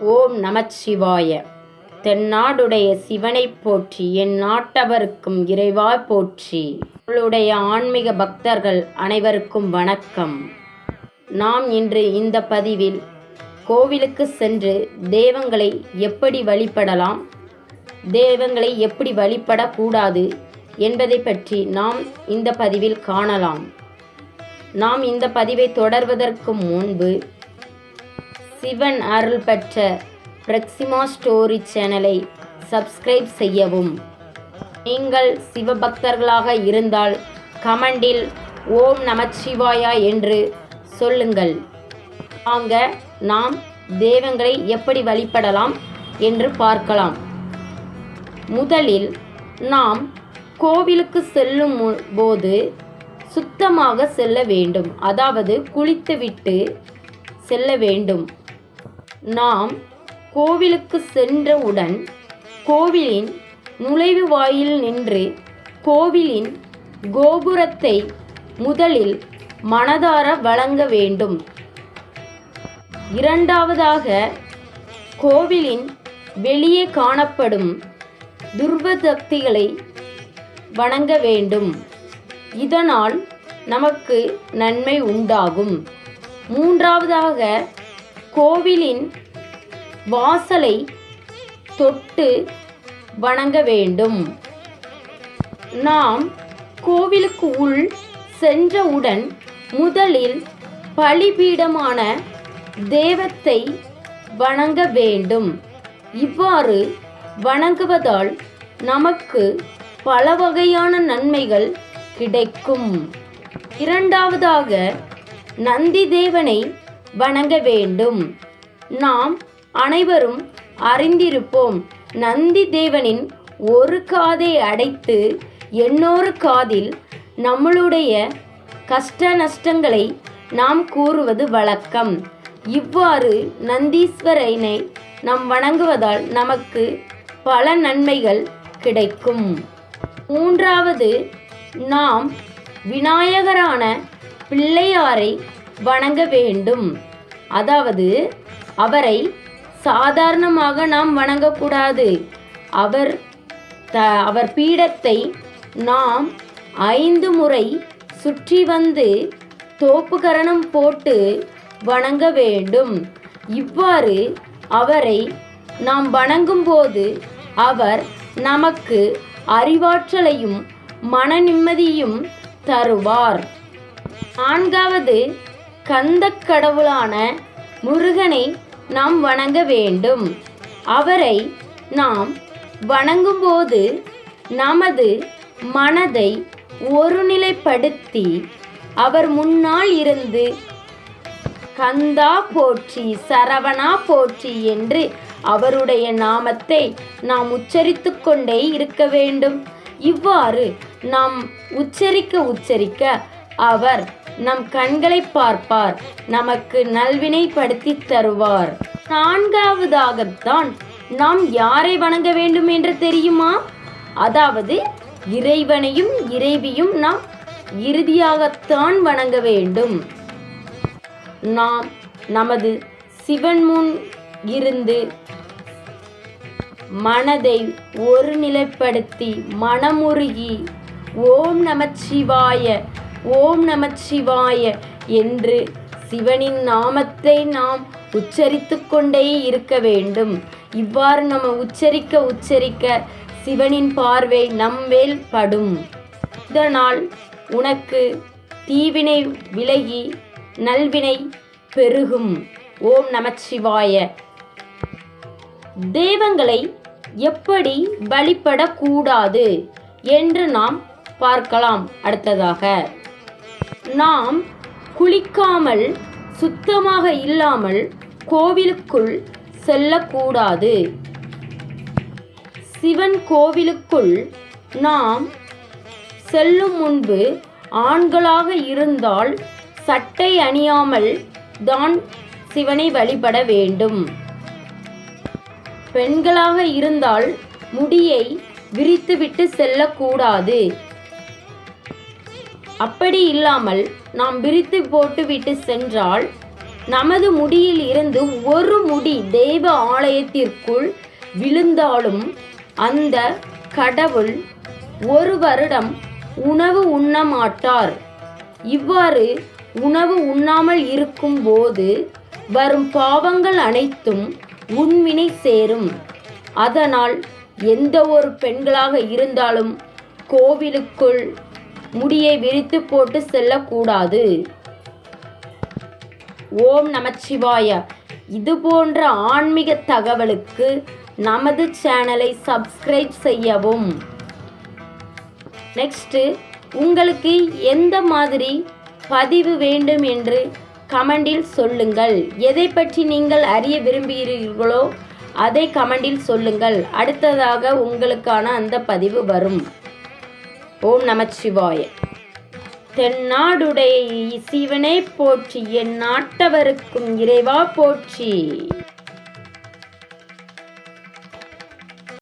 ஓம் நமச்சிவாய. தென்னாடுடைய சிவனைப் போற்றி என் நாட்டவருக்கும் இறைவா போற்றி. உங்களுடைய ஆன்மீக பக்தர்கள் அனைவருக்கும் வணக்கம். நாம் இன்று இந்த பதிவில் கோவிலுக்கு சென்று தெய்வங்களை எப்படி வழிபடலாம் தெய்வங்களை எப்படி வழிபடக்கூடாது என்பதை பற்றி நாம் இந்த பதிவில் காணலாம். நாம் இந்த பதிவை தொடர்வதற்கு முன்பு சிவன் அருள் பெற்ற பிரக்சிமா ஸ்டோரி சேனலை சப்ஸ்கிரைப் செய்யவும். நீங்கள் சிவபக்தர்களாக இருந்தால் கமெண்டில் ஓம் நமச்சிவாயா என்று சொல்லுங்கள். வாங்க நாம் தெய்வங்களை எப்படி வழிபடலாம் என்று பார்க்கலாம். முதலில் நாம் கோவிலுக்கு செல்லும் போது சுத்தமாக செல்ல வேண்டும். அதாவது குளித்துவிட்டு செல்ல வேண்டும். நாம் கோவிலுக்கு சென்றவுடன் கோவிலின் நுழைவு வாயில் நின்று கோவிலின் கோபுரத்தை முதலில் மனதார வழங்க வேண்டும். இரண்டாவதாக கோவிலின் வெளியே காணப்படும் துர்வசக்திகளை வணங்க வேண்டும். இதனால் நமக்கு நன்மை உண்டாகும். மூன்றாவதாக கோவிலின் வாசலை தொட்டு வணங்க வேண்டும். நாம் கோவிலுக்கு உள் சென்றவுடன் முதலில் பலிபீடமான தெய்வத்தை வணங்க வேண்டும். இவ்வாறு வணங்குவதால் நமக்கு பல வகையான நன்மைகள் கிடைக்கும். இரண்டாவதாக நந்தி தேவனை வணங்க வேண்டும். நாம் அனைவரும் அறிந்திருப்போம். நந்தி தேவனின் ஒரு காதை அடைத்து இன்னொரு காதில் நம்மளுடைய கஷ்ட நஷ்டங்களை நாம் கூறுவது வழக்கம். இவ்வாறு நந்தீஸ்வரனை நாம் வணங்குவதால் நமக்கு பல நன்மைகள் கிடைக்கும். மூன்றாவது நாம் விநாயகரான பிள்ளையாரை வணங்க வேண்டும். அதாவது அவரை சாதாரணமாக நாம் வணங்கக்கூடாது. அவர் த அவர் பீடத்தை நாம் ஐந்து முறை சுற்றி வந்து தோப்புக்கரணம் போட்டு வணங்க வேண்டும். இவ்வாறு அவரை நாம் வணங்கும்போது அவர் நமக்கு அறிவாற்றலையும் மன நிம்மதியும் தருவார். நான்காவது கந்த கடவுளான முருகனை நாம் வணங்க வேண்டும். அவரை நாம் வணங்கும்போது நமது மனதை ஒருநிலைப்படுத்தி அவர் முன்னால் இருந்து கந்தா போற்றி சரவணா போற்றி என்று அவருடைய நாமத்தை நாம் உச்சரித்து கொண்டே இருக்க வேண்டும். இவ்வாறு நாம் உச்சரிக்க உச்சரிக்க அவர் நம் கண்களை பார்ப்பார் நமக்கு நல்வினைப்படுத்தி தருவார். நான்காவதாகத்தான் நாம் யாரை வணங்க வேண்டும் என்று தெரியுமா? அதாவது இறைவனையும் இறைவியும் நாம் இறுதியாகத்தான் வணங்க வேண்டும். நாம் நமது சிவன் முன் இருந்து மனதை ஒருநிலைப்படுத்தி மனமுருகி ஓம் நமச்சிவாய ஓம் நமச்சிவாய என்று சிவனின் நாமத்தை நாம் உச்சரித்து கொண்டே இருக்க வேண்டும். இவ்வாறு நம்ம உச்சரிக்க உச்சரிக்க சிவனின் பார்வை நம்மேல் படும். இதனால் உனக்கு தீவினை விலகி நல்வினை பெருகும். ஓம் நமச்சிவாய தெய்வங்களை எப்படி வழிபடக்கூடாது என்று நாம் பார்க்கலாம் அடுத்ததாக. நாம் குளிக்காமல் சுத்தமாக இல்லாமல் கோவிலுக்குள் செல்லக்கூடாது. சிவன் கோவிலுக்குள் நாம் செல்லும் முன்பு ஆண்களாக இருந்தால் சட்டை அணியாமல் தான் சிவனை வழிபட வேண்டும். பெண்களாக இருந்தால் முடியை விரித்துவிட்டு செல்லக்கூடாது. அப்படி இல்லாமல் நாம் பிரித்து போட்டுவிட்டு சென்றால் நமது முடியில் இருந்து ஒரு முடி தெய்வ ஆலயத்திற்குள் விழுந்தாலும் அந்த கடவுள் ஒரு வருடம் உணவு உண்ண மாட்டார் இவ்வாறு உணவு உண்ணாமல் இருக்கும்போது வரும் பாவங்கள் அனைத்தும் உண்மினை சேரும். அதனால் எந்த ஒரு பெண்களாக இருந்தாலும் கோவிலுக்குள் முடியை விரித்து போட்டு செல்லக்கூடாது. ஓம் நமச்சிவாய. இது போன்ற ஆன்மீக தகவலுக்கு நமது சேனலை சப்ஸ்கிரைப் செய்யவும். நெக்ஸ்ட்டு உங்களுக்கு எந்த மாதிரி பதிவு வேண்டும் என்று கமெண்டில் சொல்லுங்கள். எதை பற்றி நீங்கள் அறிய விரும்புகிறீர்களோ அதை கமெண்டில் சொல்லுங்கள். அடுத்ததாக உங்களுக்கான அந்த பதிவு வரும். ஓம் நமச்சிவாய. தென்னாடுடைய சிவனை போற்றி என் நாட்டவருக்கும் இறைவா போற்றி.